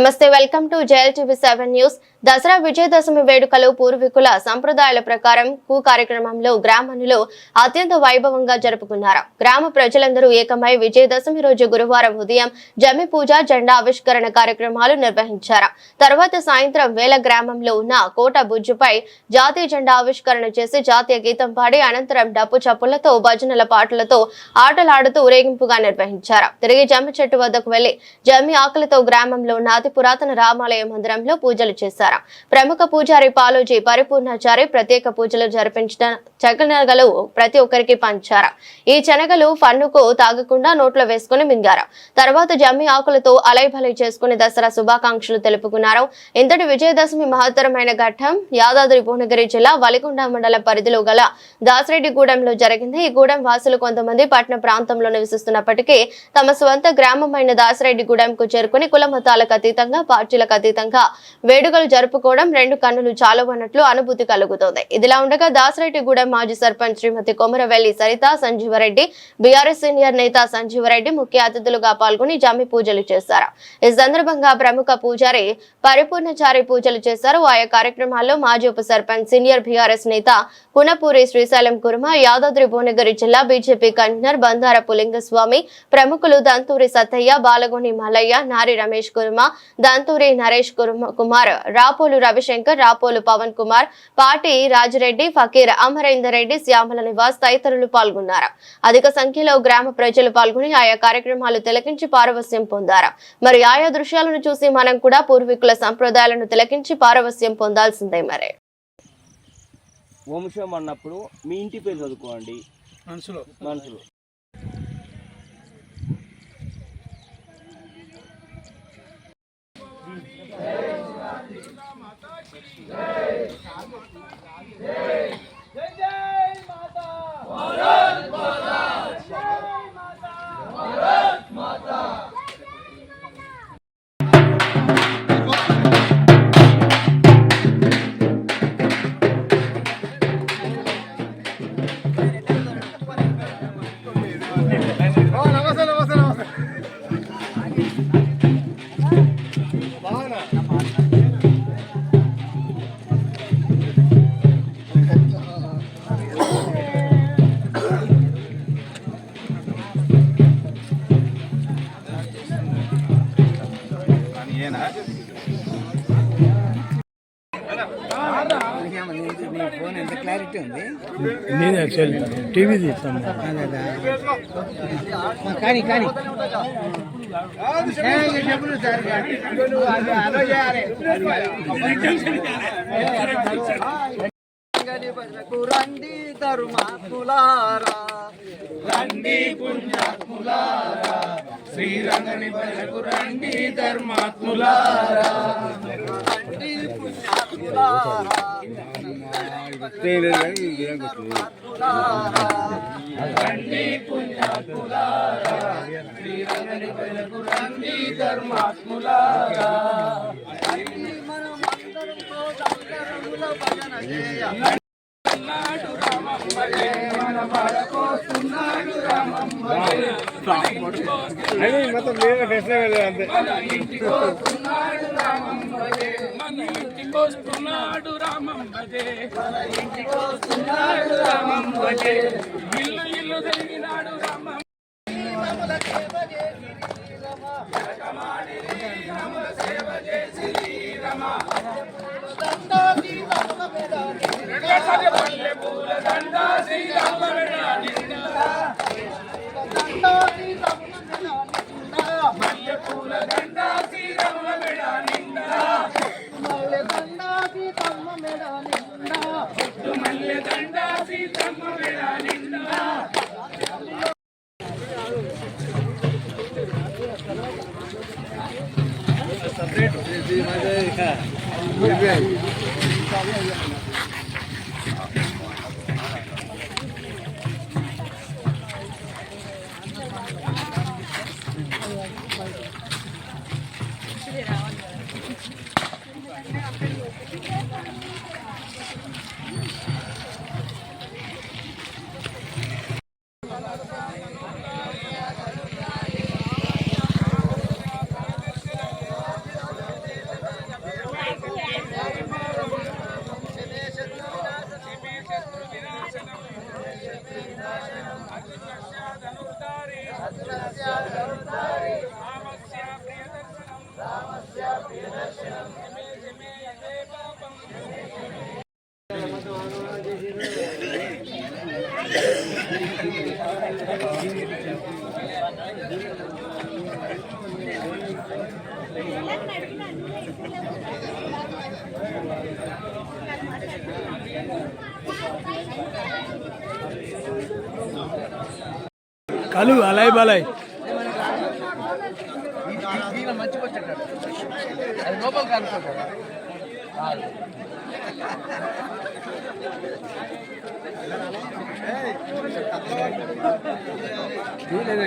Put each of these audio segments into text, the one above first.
నమస్తే welcome to Jayal TV seven news. Dasara Vijayadashami వేడుకలు పూర్వీకుల సంప్రదాయాల ప్రకారం కు కార్యక్రమంలో గ్రామంలో అత్యంత వైభవంగా జరుపుకున్నారు. గ్రామ ప్రజలందరూ ఏకమై విజయదశమి రోజు గురువారం ఉదయం జమి పూజ జెండా ఆవిష్కరణ కార్యక్రమాలు నిర్వహించారు. తర్వాత సాయంత్రం వేల గ్రామంలో ఉన్న కోట బుజ్జుపై జాతీయ జెండా ఆవిష్కరణ చేసి జాతీయ గీతం పాడి అనంతరం డప్పు చప్పులతో భజనల పాటలతో ఆటలాడుతూ ఊరేగింపుగా నిర్వహించారు. తిరిగి జమ్మి చెట్టు వద్దకు వెళ్ళి జమ్మి ఆకలితో గ్రామంలో ఉన్న అతి రామాలయ మందిరంలో పూజలు చేశారు. ప్రముఖ పూజారి పాలోజీ పరిపూర్ణాచారి ప్రత్యేక పూజలు జరిపించిన చెగనగలు ప్రతి ఒక్కరికి పంచారు. ఈ శనగలు ఫన్నుకు తాగకుండా నోట్లో వేసుకుని మింగారు. తర్వాత జమ్మి ఆకులతో అలైభలై చేసుకుని దసరా శుభాకాంక్షలు తెలుపుకున్నారు. ఇంతటి విజయదశమి మహత్తరమైన ఘట్టం యాదాద్రి భువనగిరి జిల్లా వలికొండ మండల పరిధిలో గల దాసిరెడ్డిగూడెంలో జరిగింది. ఈ గూడెం వాసులు కొంతమంది పట్టణ ప్రాంతంలో నివసిస్తున్నప్పటికీ తమ స్వంత గ్రామమైన దాసిరెడ్డిగూడెంకు చేరుకుని కుల మతాలకు అతీతంగా పార్టీలకు అతీతంగా వేడుకలు జరుపుకోవడం రెండు కన్నులు చాలవన్నట్లు అనుభూతి కలుగుతోంది. ఇదిలా ఉండగా దాసరెడ్డిగూడెం మాజీ సర్పంచ్ శ్రీమతి కొమరవెల్లి సరిత సంజీవరెడ్డి బీఆర్ఎస్ సీనియర్ నేత సంజీవరెడ్డి ముఖ్య అతిథులుగా పాల్గొని జమ్మి పూజలు చేశారు. ఈ సందర్భంగా ప్రముఖ పూజారి పరిపూర్ణచారి పూజలు చేశారు. ఆయా కార్యక్రమాల్లో మాజీ ఉప సర్పంచ్ సీనియర్ బీఆర్ఎస్ నేత కునపూరి శ్రీశైలం కుర్మ యాదాద్రి భువనగిరి జిల్లా బీజేపీ కన్వీనర్ బందార లింగస్వామి ప్రముఖులు దంతూరి సత్తయ్య బాలగోని మల్లయ్య నారి రమేష్ కుర్మ దంతూరి నరేష్ కుమార్ రాపోలు రవిశంకర్ రాపోలు పవన్ కుమార్ పాటి రాజిరెడ్డి ఫకీర్ అమరేందర్ రెడ్డి శ్యామల నివాస్ తదితరులు పాల్గొన్నారు. అధిక సంఖ్యలో గ్రామ ప్రజలు పాల్గొని ఆయా కార్యక్రమాలు తిలకించి పారవస్యం పొందారు. మరి ఆయా దృశ్యాలను చూసి మనం కూడా పూర్వీకుల సంప్రదాయాలను తిలకించి పారవస్యం పొందాల్సిందే మరి. వంశం అన్నప్పుడు మీ ఇంటి పేరు చదువుకోండి. మనసులో మనసులో నమస్తే ఫోన్ ఎంత క్లారిటీ ఉంది నేను యాక్చువల్ టీవీ తీస్తాను. కానీ కానీ. డబ్బులు సార్ అలో చేయాలి రండి తరుమాతులారా రండి పుణ్యాత్ములారా శ్రీరంగని భజకు రండి ధర్మాత్ములారా రండి పుణ్యాత్ములారా రండి రండి ధర్మాత్ములారా రండి మనమందరంతో సంకరముల భజన చేయ మొత్తం మీరే ఫెస్టివల్ అంతే మన ఇంటికి వస్తున్నాడు రామం భజే రామం భజే ఇల్లు ఇల్లు తిరిగినాడు రామం పల్లె పూల దండ శ్రీరామ మల్లె పూల దండ శ్రీరామ మెడ నిండా ಸಪ್ರೇಟ್ కలు అలాయ్ బలాయ్ దీనిలో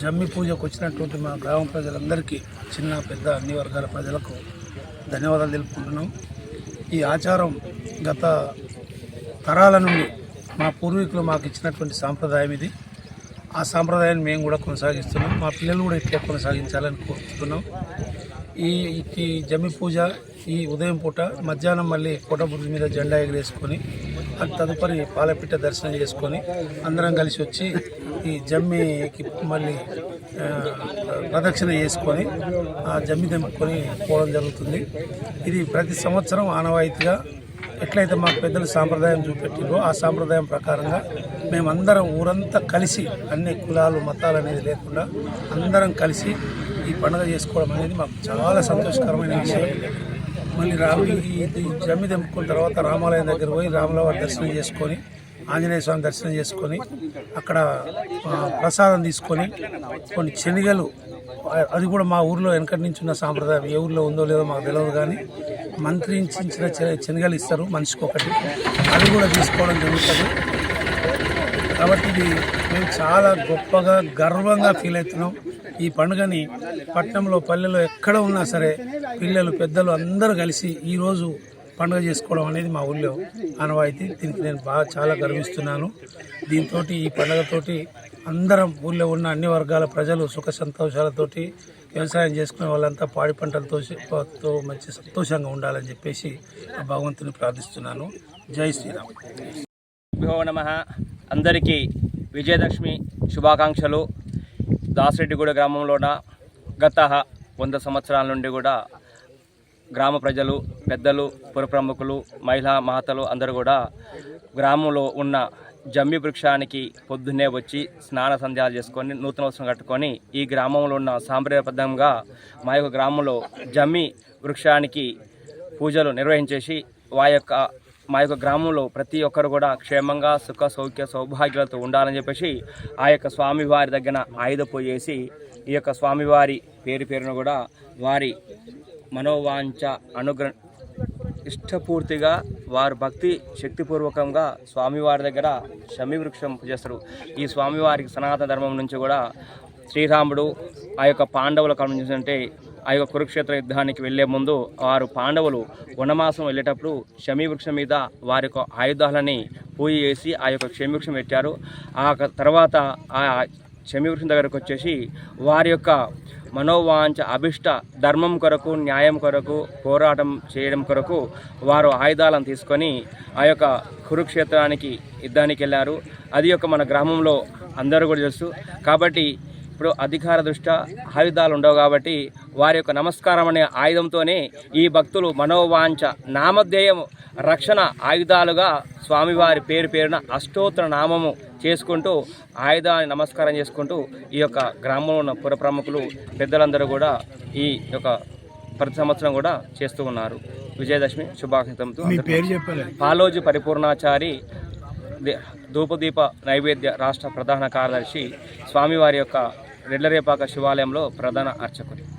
జమ్మి పూజకు వచ్చినటువంటి మా గ్రామ ప్రజలందరికీ చిన్న పెద్ద అన్ని వర్గాల ప్రజలకు ధన్యవాదాలు తెలుపుకుంటున్నాం. ఈ ఆచారం గత తరాల నుండి మా పూర్వీకులు మాకు ఇచ్చినటువంటి సాంప్రదాయం ఇది. ఆ సాంప్రదాయాన్ని మేము కూడా కొనసాగిస్తున్నాం. మా పిల్లలు కూడా ఇట్లా కొనసాగించాలని కోరుకుంటున్నాం. ఈ ఈ జమ్మి పూజ ఈ ఉదయం పూట మధ్యాహ్నం మళ్ళీ కోటబుద్ధి మీద జెండా ఎగరేసుకొని తదుపరి పాలపిట్ట దర్శనం చేసుకొని అందరం కలిసి వచ్చి ఈ జమ్మికి మళ్ళీ ప్రదక్షిణ చేసుకొని ఆ జమ్మి తెంపుకొని పోవడం జరుగుతుంది. ఇది ప్రతి సంవత్సరం ఆనవాయితీగా ఎట్లయితే మా పెద్దలు సాంప్రదాయం చూపెట్టిరో ఆ సాంప్రదాయం ప్రకారంగా మేమందరం ఊరంతా కలిసి అన్ని కులాలు మతాలు అనేది లేకుండా అందరం కలిసి ఈ పండుగ చేసుకోవడం అనేది మాకు చాలా సంతోషకరమైన విషయం. మళ్ళీ రాము ఈ జమ్మి తెంపుకున్న తర్వాత రామాలయం దగ్గర పోయి రాములవారి దర్శనం చేసుకొని ఆంజనేయ స్వామి దర్శనం చేసుకొని అక్కడ ప్రసాదం తీసుకొని కొన్ని శనిగలు అది కూడా మా ఊర్లో వెనకటి నుంచి ఉన్న సాంప్రదాయం. ఏ ఊర్లో ఉందో లేదో మాకు తెలియదు కానీ మంత్రించిన చె- శనగలు ఇస్తారు మనిషికి ఒకటి. అది కూడా తీసుకోవడం జరుగుతుంది. కాబట్టి ఇది మేము చాలా గొప్పగా గర్వంగా ఫీల్ అవుతున్నాం. ఈ పండుగని పట్టణంలో పల్లెలో ఎక్కడ ఉన్నా సరే పిల్లలు పెద్దలు అందరూ కలిసి ఈరోజు పండుగ చేసుకోవడం అనేది మా ఊళ్ళో ఆనవాయితీ. దీనికి నేను బాగా చాలా గర్విస్తున్నాను. దీంతో ఈ పండుగతోటి అందరం ఊళ్ళో ఉన్న అన్ని వర్గాల ప్రజలు సుఖ సంతోషాలతోటి వ్యవసాయం చేసుకునే వాళ్ళంతా పాడి పంటలతో మంచి సంతోషంగా ఉండాలని చెప్పేసి ఆ భగవంతుని ప్రార్థిస్తున్నాను. జై శ్రీరామ్. భో నమ. అందరికీ విజయదశమి శుభాకాంక్షలు. దాసరెడ్డిగూడ గ్రామంలోన గత వంద సంవత్సరాల నుండి కూడా గ్రామ ప్రజలు పెద్దలు పురప్రముఖులు మహిళా మహతలు అందరూ కూడా గ్రామంలో ఉన్న జమ్మి వృక్షానికి పొద్దున్నే వచ్చి స్నాన సంధ్యాలు చేసుకొని నూతన వస్త్రం కట్టుకొని ఈ గ్రామంలో ఉన్న సాంప్రదాయబద్ధంగా మా యొక్క గ్రామంలో జమ్మి వృక్షానికి పూజలు నిర్వహించేసి వా యొక్క మా యొక్క గ్రామంలో ప్రతి ఒక్కరు కూడా క్షేమంగా సుఖ సౌఖ్య సౌభాగ్యాలతో ఉండాలని చెప్పేసి ఆ యొక్క స్వామివారి దగ్గర ఆయుధ పూజ చేసి ఈ యొక్క స్వామివారి పేరు పేరును కూడా వారి మనోవాంఛ అనుగ్ర ఇష్టపూర్తిగా వారు భక్తి శక్తిపూర్వకంగా స్వామివారి దగ్గర శమివృక్షం చేస్తారు ఈ స్వామివారికి సనాతన ధర్మం నుంచి కూడా శ్రీరాముడు ఆ యొక్క పాండవుల కాలం నుంచి అంటే ఆ యొక్క కురుక్షేత్ర యుద్ధానికి వెళ్ళే ముందు వారు పాండవులు వనమాసం వెళ్ళేటప్పుడు శమీ వృక్షం మీద వారి యొక్క ఆయుధాలని పూజ చేసి ఆ యొక్క శమీ వృక్షం పెట్టారు. ఆ తర్వాత ఆ శమీ దగ్గరకు వచ్చేసి వారి యొక్క మనోవాంఛ అభిష్ట ధర్మం కొరకు న్యాయం కొరకు పోరాటం చేయడం కొరకు వారు ఆయుధాలను తీసుకొని ఆ యొక్క కురుక్షేత్రానికి యుద్ధానికి వెళ్ళారు. అది యొక్క మన గ్రామంలో అందరూ కూడా తెలుసు. కాబట్టి ఇప్పుడు అధికార దృష్ట్యా ఆయుధాలు ఉండవు కాబట్టి వారి యొక్క నమస్కారం అనే ఆయుధంతోనే ఈ భక్తులు మనోవాంఛ నామధ్యేయం రక్షణ ఆయుధాలుగా స్వామివారి పేరు పేరున అష్టోత్తర నామము చేసుకుంటూ ఆయుధాన్ని నమస్కారం చేసుకుంటూ ఈ యొక్క గ్రామంలో ఉన్న పుర ప్రముఖులు పెద్దలందరూ కూడా ఈ యొక్క ప్రతి సంవత్సరం కూడా చేస్తూ ఉన్నారు. విజయదశమి శుభాకాంక్షలతో పాలోజి పరిపూర్ణాచారి ధూపదీప నైవేద్య రాష్ట్ర ప్రధాన కార్యదర్శి స్వామివారి యొక్క రెడ్లరేపాక శివాలయంలో ప్రధాన అర్చకుడు